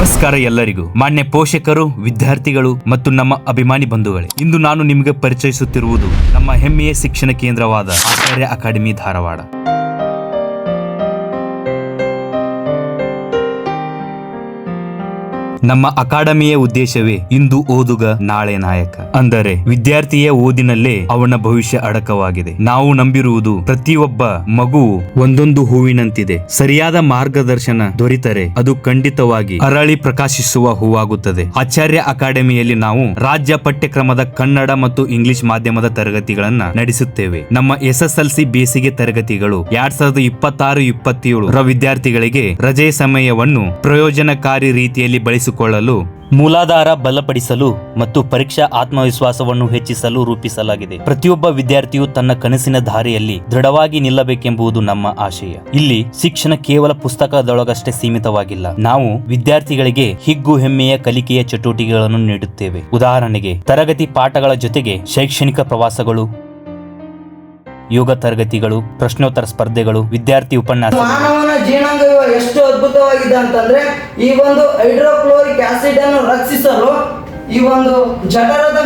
ನಮಸ್ಕಾರ ಎಲ್ಲರಿಗೂ. ಮಾನ್ಯ ಪೋಷಕರು, ವಿದ್ಯಾರ್ಥಿಗಳು ಮತ್ತು ನಮ್ಮ ಅಭಿಮಾನಿ ಬಂಧುಗಳೇ, ಇಂದು ನಾನು ನಿಮಗೆ ಪರಿಚಯಿಸುತ್ತಿರುವುದು ನಮ್ಮ ಹೆಮ್ಮೆಯ ಶಿಕ್ಷಣ ಕೇಂದ್ರವಾದ ಆಚಾರ್ಯ ಅಕಾಡೆಮಿ ಧಾರವಾಡ. ನಮ್ಮ ಅಕಾಡೆಮಿಯ ಉದ್ದೇಶವೇ ಇಂದು ಓದುಗ ನಾಳೆ ನಾಯಕ. ಅಂದರೆ ವಿದ್ಯಾರ್ಥಿಯ ಓದಿನಲ್ಲೇ ಅವನ ಭವಿಷ್ಯ ಅಡಕವಾಗಿದೆ. ನಾವು ನಂಬಿರುವುದು ಪ್ರತಿಯೊಬ್ಬ ಮಗು ಒಂದೊಂದು ಹೂವಿನಂತಿದೆ. ಸರಿಯಾದ ಮಾರ್ಗದರ್ಶನ ದೊರೆತರೆ ಅದು ಖಂಡಿತವಾಗಿ ಅರಳಿ ಪ್ರಕಾಶಿಸುವ ಹೂವಾಗುತ್ತದೆ. ಆಚಾರ್ಯ ಅಕಾಡೆಮಿಯಲ್ಲಿ ನಾವು ರಾಜ್ಯ ಪಠ್ಯಕ್ರಮದ ಕನ್ನಡ ಮತ್ತು ಇಂಗ್ಲಿಷ್ ಮಾಧ್ಯಮದ ತರಗತಿಗಳನ್ನ ನಡೆಸುತ್ತೇವೆ. ನಮ್ಮ ಎಸ್ ಎಸ್ ಎಲ್ ಸಿ ಬೇಸಿಗೆ ತರಗತಿಗಳು ಎರಡ್ ಸಾವಿರದ ಇಪ್ಪತ್ತಾರು, ಇಪ್ಪತ್ತೇಳು ರ ವಿದ್ಯಾರ್ಥಿಗಳಿಗೆ ರಜೆ ಸಮಯವನ್ನು ಪ್ರಯೋಜನಕಾರಿ ರೀತಿಯಲ್ಲಿ ಬಳಸಿಕೊಳ್ಳಲು ಮೂಲಾಧಾರ ಬಲಪಡಿಸಲು ಮತ್ತು ಪರೀಕ್ಷಾ ಆತ್ಮವಿಶ್ವಾಸವನ್ನು ಹೆಚ್ಚಿಸಲು ರೂಪಿಸಲಾಗಿದೆ. ಪ್ರತಿಯೊಬ್ಬ ವಿದ್ಯಾರ್ಥಿಯು ತನ್ನ ಕನಸಿನ ದಾರಿಯಲ್ಲಿ ದೃಢವಾಗಿ ನಿಲ್ಲಬೇಕೆಂಬುದು ನಮ್ಮ ಆಶಯ. ಇಲ್ಲಿ ಶಿಕ್ಷಣ ಕೇವಲ ಪುಸ್ತಕದೊಳಗಷ್ಟೇ ಸೀಮಿತವಾಗಿಲ್ಲ. ನಾವು ವಿದ್ಯಾರ್ಥಿಗಳಿಗೆ ಹಿಗ್ಗು ಹೆಮ್ಮೆಯ ಕಲಿಕೆಯ ಚಟುವಟಿಕೆಗಳನ್ನು ನೀಡುತ್ತೇವೆ. ಉದಾಹರಣೆಗೆ, ತರಗತಿ ಪಾಠಗಳ ಜೊತೆಗೆ ಶೈಕ್ಷಣಿಕ ಪ್ರವಾಸಗಳು ಯೋಗ ತರಗತಿಗಳು ಪ್ರಶ್ನೋತ್ತರ ಸ್ಪರ್ಧೆಗಳು ವಿದ್ಯಾರ್ಥಿ ಉಪನ್ಯಾಸ ಮಾನವನ ಜೀರ್ಣಾಂಗ ಎಷ್ಟು ಅದ್ಭುತವಾಗಿದೆ ಅಂತಂದ್ರೆ ಈ ಒಂದು ಹೈಡ್ರೋಕ್ಲೋರಿಕ್ ಆಸಿಡ್ ಅನ್ನು ರಕ್ಷಿಸಲು ಈ ಒಂದು ಜಠರದ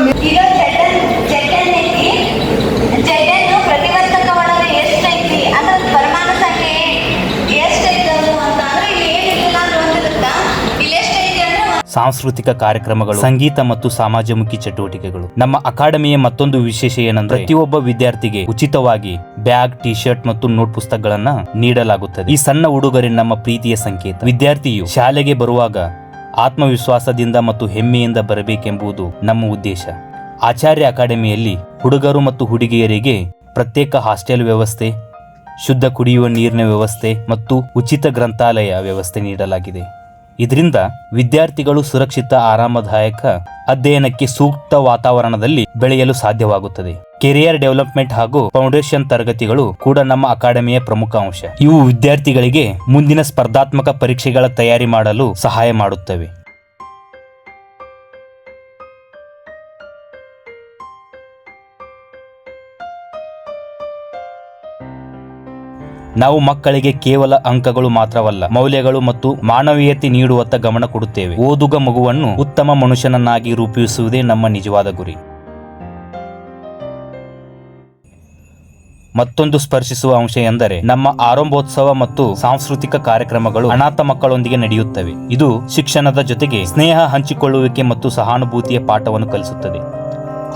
ಸಾಂಸ್ಕೃತಿಕ ಕಾರ್ಯಕ್ರಮಗಳು, ಸಂಗೀತ ಮತ್ತು ಸಮಾಜಮುಖಿ ಚಟುವಟಿಕೆಗಳು. ನಮ್ಮ ಅಕಾಡೆಮಿಯ ಮತ್ತೊಂದು ವಿಶೇಷ ಏನಂದ್ರೆ ಪ್ರತಿಯೊಬ್ಬ ವಿದ್ಯಾರ್ಥಿಗೆ ಉಚಿತವಾಗಿ ಬ್ಯಾಗ್ ಟಿ ಶರ್ಟ್ ಮತ್ತು ನೋಟ್ ಪುಸ್ತಕಗಳನ್ನ ನೀಡಲಾಗುತ್ತದೆ. ಈ ಸಣ್ಣ ಉಡುಗೊರೆ ನಮ್ಮ ಪ್ರೀತಿಯ ಸಂಕೇತ. ವಿದ್ಯಾರ್ಥಿಯು ಶಾಲೆಗೆ ಬರುವಾಗ ಆತ್ಮವಿಶ್ವಾಸದಿಂದ ಮತ್ತು ಹೆಮ್ಮೆಯಿಂದ ಬರಬೇಕೆಂಬುದು ನಮ್ಮ ಉದ್ದೇಶ. ಆಚಾರ್ಯ ಅಕಾಡೆಮಿಯಲ್ಲಿ ಹುಡುಗರು ಮತ್ತು ಹುಡುಗಿಯರಿಗೆ ಪ್ರತ್ಯೇಕ ಹಾಸ್ಟೆಲ್ ವ್ಯವಸ್ಥೆ, ಶುದ್ಧ ಕುಡಿಯುವ ನೀರಿನ ವ್ಯವಸ್ಥೆ ಮತ್ತು ಉಚಿತ ಗ್ರಂಥಾಲಯ ವ್ಯವಸ್ಥೆ ನೀಡಲಾಗಿದೆ. ಇದರಿಂದ ವಿದ್ಯಾರ್ಥಿಗಳು ಸುರಕ್ಷಿತ, ಆರಾಮದಾಯಕ ಅಧ್ಯಯನಕ್ಕೆ ಸೂಕ್ತ ವಾತಾವರಣದಲ್ಲಿ ಬೆಳೆಯಲು ಸಾಧ್ಯವಾಗುತ್ತದೆ. ಕೆರಿಯರ್ ಡೆವಲಪ್ಮೆಂಟ್ ಹಾಗೂ ಫೌಂಡೇಶನ್ ತರಗತಿಗಳು ಕೂಡ ನಮ್ಮ ಅಕಾಡೆಮಿಯ ಪ್ರಮುಖ ಅಂಶ. ಇವು ವಿದ್ಯಾರ್ಥಿಗಳಿಗೆ ಮುಂದಿನ ಸ್ಪರ್ಧಾತ್ಮಕ ಪರೀಕ್ಷೆಗಳ ತಯಾರಿ ಮಾಡಲು ಸಹಾಯ ಮಾಡುತ್ತವೆ. ನಾವು ಮಕ್ಕಳಿಗೆ ಕೇವಲ ಅಂಕಗಳು ಮಾತ್ರವಲ್ಲ, ಮೌಲ್ಯಗಳು ಮತ್ತು ಮಾನವೀಯತೆ ನೀಡುವತ್ತ ಗಮನ ಕೊಡುತ್ತೇವೆ. ಓದುಗ ಮಗುವನ್ನು ಉತ್ತಮ ಮನುಷ್ಯನನ್ನಾಗಿ ರೂಪಿಸುವುದೇ ನಮ್ಮ ನಿಜವಾದ ಗುರಿ. ಮತ್ತೊಂದು ಸ್ಪರ್ಶಿಸುವ ಅಂಶ ಎಂದರೆ, ನಮ್ಮ ಆರಂಭೋತ್ಸವ ಮತ್ತು ಸಾಂಸ್ಕೃತಿಕ ಕಾರ್ಯಕ್ರಮಗಳು ಅನಾಥ ಮಕ್ಕಳೊಂದಿಗೆ ನಡೆಯುತ್ತವೆ. ಇದು ಶಿಕ್ಷಣದ ಜೊತೆಗೆ ಸ್ನೇಹ ಹಂಚಿಕೊಳ್ಳುವಿಕೆ ಮತ್ತು ಸಹಾನುಭೂತಿಯ ಪಾಠವನ್ನು ಕಲಿಸುತ್ತದೆ.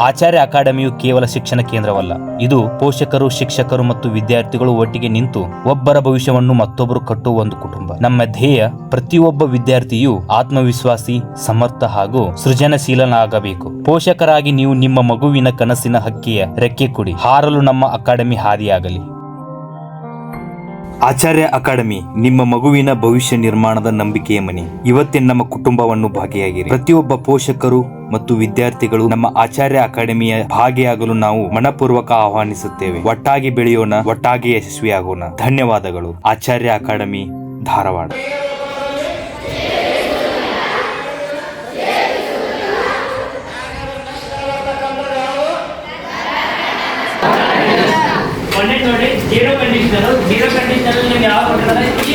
ಆಚಾರ್ಯ ಅಕಾಡೆಮಿಯು ಕೇವಲ ಶಿಕ್ಷಣ ಕೇಂದ್ರವಲ್ಲ. ಇದು ಪೋಷಕರು, ಶಿಕ್ಷಕರು ಮತ್ತು ವಿದ್ಯಾರ್ಥಿಗಳು ಒಟ್ಟಿಗೆ ನಿಂತು ಒಬ್ಬರ ಭವಿಷ್ಯವನ್ನು ಮತ್ತೊಬ್ಬರು ಕಟ್ಟುವ ಒಂದು ಕುಟುಂಬ. ನಮ್ಮ ಧ್ಯೇಯ, ಪ್ರತಿಯೊಬ್ಬ ವಿದ್ಯಾರ್ಥಿಯು ಆತ್ಮವಿಶ್ವಾಸಿ, ಸಮರ್ಥ ಹಾಗೂ ಸೃಜನಶೀಲನಾಗಬೇಕು. ಪೋಷಕರಾಗಿ ನೀವು ನಿಮ್ಮ ಮಗುವಿನ ಕನಸಿನ ಹಕ್ಕಿಯ ರೆಕ್ಕೆ ಕೊಡಿ. ಹಾರಲು ನಮ್ಮ ಅಕಾಡೆಮಿ ಹಾದಿಯಾಗಲಿ. ಆಚಾರ್ಯ ಅಕಾಡೆಮಿ, ನಿಮ್ಮ ಮಗುವಿನ ಭವಿಷ್ಯ ನಿರ್ಮಾಣದ ನಂಬಿಕೆಯ ಮನೆ. ಇವತ್ತೇ ನಮ್ಮ ಕುಟುಂಬವನ್ನು ಭಾಗಿಯಾಗಿರಿ. ಪ್ರತಿಯೊಬ್ಬ ಪೋಷಕರು ಮತ್ತು ವಿದ್ಯಾರ್ಥಿಗಳು ನಮ್ಮ ಆಚಾರ್ಯ ಅಕಾಡೆಮಿಯ ಭಾಗಿಯಾಗಲು ನಾವು ಮನಪೂರ್ವಕ ಆಹ್ವಾನಿಸುತ್ತೇವೆ. ಒಟ್ಟಾಗಿ ಬೆಳೆಯೋಣ, ಒಟ್ಟಾಗಿ ಯಶಸ್ವಿಯಾಗೋಣ. ಧನ್ಯವಾದಗಳು. ಆಚಾರ್ಯ ಅಕಾಡೆಮಿ, ಧಾರವಾಡ. ಮೊನ್ನೆ ನೋಡಿ ಜೀರೋ ಕಂಡೀಷನರ್ ಜೀರೋ ಕಂಡೀಷನರ್ ನಿಮಗೆ ಯಾವ ಕೊಟ್ಟಿದ್ದಾರೆ ಈ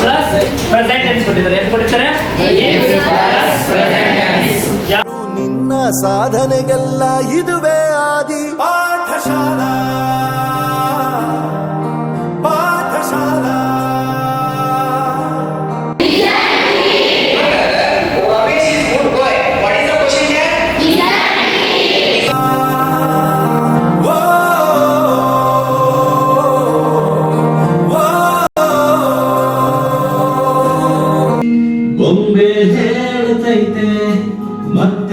ಪ್ಲಸ್ ಪ್ರೆಸೆಂಟ್ ಟೆನ್ಸ್ ಕೊಟ್ಟಿದ್ದಾರೆ. ಏನು ಕೊಟ್ಟಿದ್ದಾರೆ? ನಿನ್ನ ಸಾಧನೆಗೆಲ್ಲ ಇದುವೇ ಆದಿ. ಪಾಠಶಾಲಾ.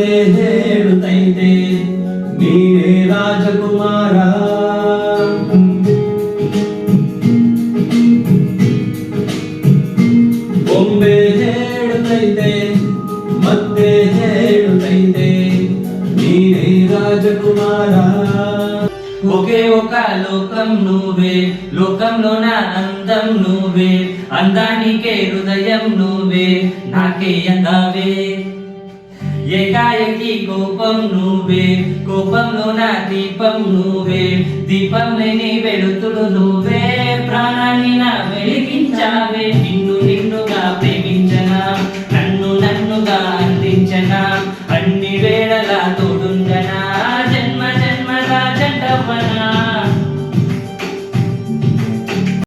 తప్పితే దేవుడైతే మీరే రాజకుమారా. బొంబే దేవుడైతే మధ్య దేవుడైతే మీరే రాజకుమారా. ఒకే ఒక లోకం నువ్వే లోకంలోన అందం నువ్వే అందానికే హృదయం నువ్వే నాకే అందావే. ఏకాయకి కోపం నువ్వే కోపంలో నా దీపం నువ్వే దీపం లేని వెలుతుడు నువ్వే ప్రాణాన్ని నా వెలిగించావే నిన్ను నిన్నుగా ప్రేమించనా నన్ను నన్నుగా అందించనా.